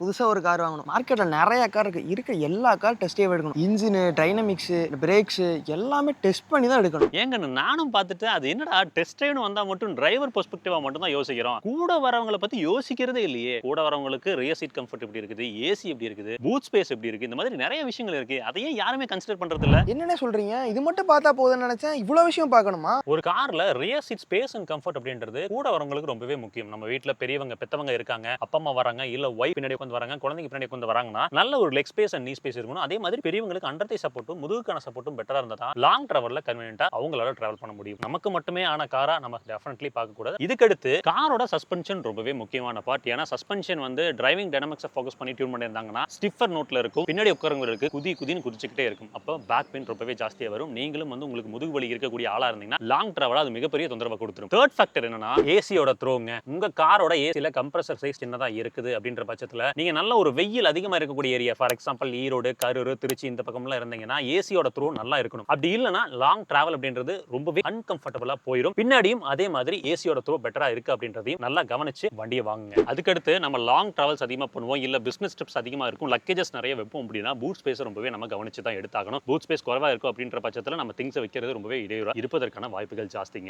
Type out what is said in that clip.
புதுசாக ஒரு கார் வாங்கணும். மார்க்கெட்டில் நிறைய கார் இருக்குது இருக்க எல்லா கார் டெஸ்ட்டே எடுக்கணும். இன்ஜினு டைனமிக்ஸு பிரேக்ஸு எல்லாமே டெஸ்ட் பண்ணி தான் எடுக்கணும். ஏங்க நானும் பார்த்துட்டு அது என்னடா டெஸ்ட் ட்ரைவ்னு வந்தா மட்டும் டிரைவர் பெர்ஸ்பெக்டிவா மட்டும் தான் யோசிக்கிறோம். கூட வரவங்களை பத்தி யோசிக்கிறதே இல்லையே. கூட வரவங்களுக்கு ரியர் சீட் கம்ஃபர்ட் எப்படி இருக்குது? ஏசி எப்படி இருக்குது? பூட் ஸ்பேஸ் எப்படி இருக்கு? இந்த மாதிரி நிறைய விஷயங்கள் இருக்கு. அதையே யாருமே கன்சிடர் பண்றது இல்ல என்னென்ன சொல்கிறீங்க இது மட்டும் பார்த்தா போதும்னு நினச்சேன். இவ்வளோ விஷயம் பார்க்கணுமா? ஒரு கார்ல rear seat space and comfort அப்படின்றது கூட வரவங்களுக்கு ரொம்பவே முக்கியம். நம்ம வீட்ல பெரியவங்க பெத்தவங்க இருக்காங்க அப்பா அம்மா வராங்க இல்ல ஒய்ஃப் பின்னாடி உட்காந்து வராங்க குழந்தைங்க பின்னாடி உட்காந்து வராங்கன்னா நல்ல ஒரு leg space and knee space இருக்கணும். அதே மாதிரி பெரியவங்களுக்கு அண்டர்த்தை சப்போர்ட்டும் முதுகுக்கான சப்போர்ட்டும் பெட்டரா இருந்தா தான் லாங் டிராவல்ல கன்வீனியன்ட்டா அவங்களால டிராவல் பண்ண முடியும். நமக்கு மட்டுமே ஆன காரா நம்ம டெஃபினெட்லி பார்க்க கூடாது இதுக்கடுத்து காரோட சஸ்பென்ஷன் ரொம்பவே முக்கியமான பார்ட் ஏன்னா சஸ்பென்ஷன் வந்து டிரைவிங் டைனமிக்ஸை ஃபோக்கஸ் பண்ணி டியூன் பண்ணியிருந்தாங்கன்னா ஸ்டிஃபர் நோட்ல இருக்கும் பின்னாடி உட்காரவங்களுக்கு குதி குதின்னு குதிச்சுக்கிட்டே இருக்கும். அப்போ பேக் பெயின் ரொம்பவே ஜாஸ்தியாக வரும். நீங்களும் வந்து உங்களுக்கு முதுகு வலி இருக்கக்கூடிய ஆளா இருந்தீங்கன்னா லாங் டிராவல் அது மிகப்பெரிய தொந்தரவை கொடுத்துரும். தேர்ட் ஃபேக்டர் என்னன்னா ஏசியோட த்ரோங்க உங்க காரோட ஏசியில கம்ப்ரஸர் சைஸ் சின்னதா இருக்குது அப்படின்ற பட்சத்துல நீங்கள் நல்ல ஒரு வெயில் அதிகமாக இருக்கக்கூடிய area for example Erode Karur Trichy இந்த பக்கம்லாம் இருந்தீங்கன்னா ஏசியோட த்ரோ நல்லா இருக்கணும். அப்படி இல்லைன்னா லாங் ட்ராவல் அப்படின்றது ரொம்பவே அன்கம்ஃபர்டபுளாக போயிடும் பின்னாடியும் அதே மாதிரி ஏசியோட த்ரோ பெட்டராக இருக்குது அப்படின்றதையும் நல்லா கவனிச்சு வண்டியை வாங்குங்க. அதுக்கடுத்து நம்ம லாங் ட்ராவல்ஸ் அதிகமாக பண்ணுவோம் இல்லை பிஸ்னஸ் ட்ரிப்ஸ் அதிகமாக இருக்கும் லக்கேஜஸ் நிறைய வைப்போம் அப்படின்னா பூட் ஸ்பேஸ் ரொம்பவே நம்ம கவனிச்சு தான் எடுத்தாகணும். பூட் ஸ்பேஸ் குறைவா இருக்கும் அப்படின்ற பட்சத்தில் நம்ம திங்ஸ் வைக்கிறது ரொம்பவே இடையூறாக இருப்பதற்கான வாய்ப்புகள் ஜாஸ்திங்க.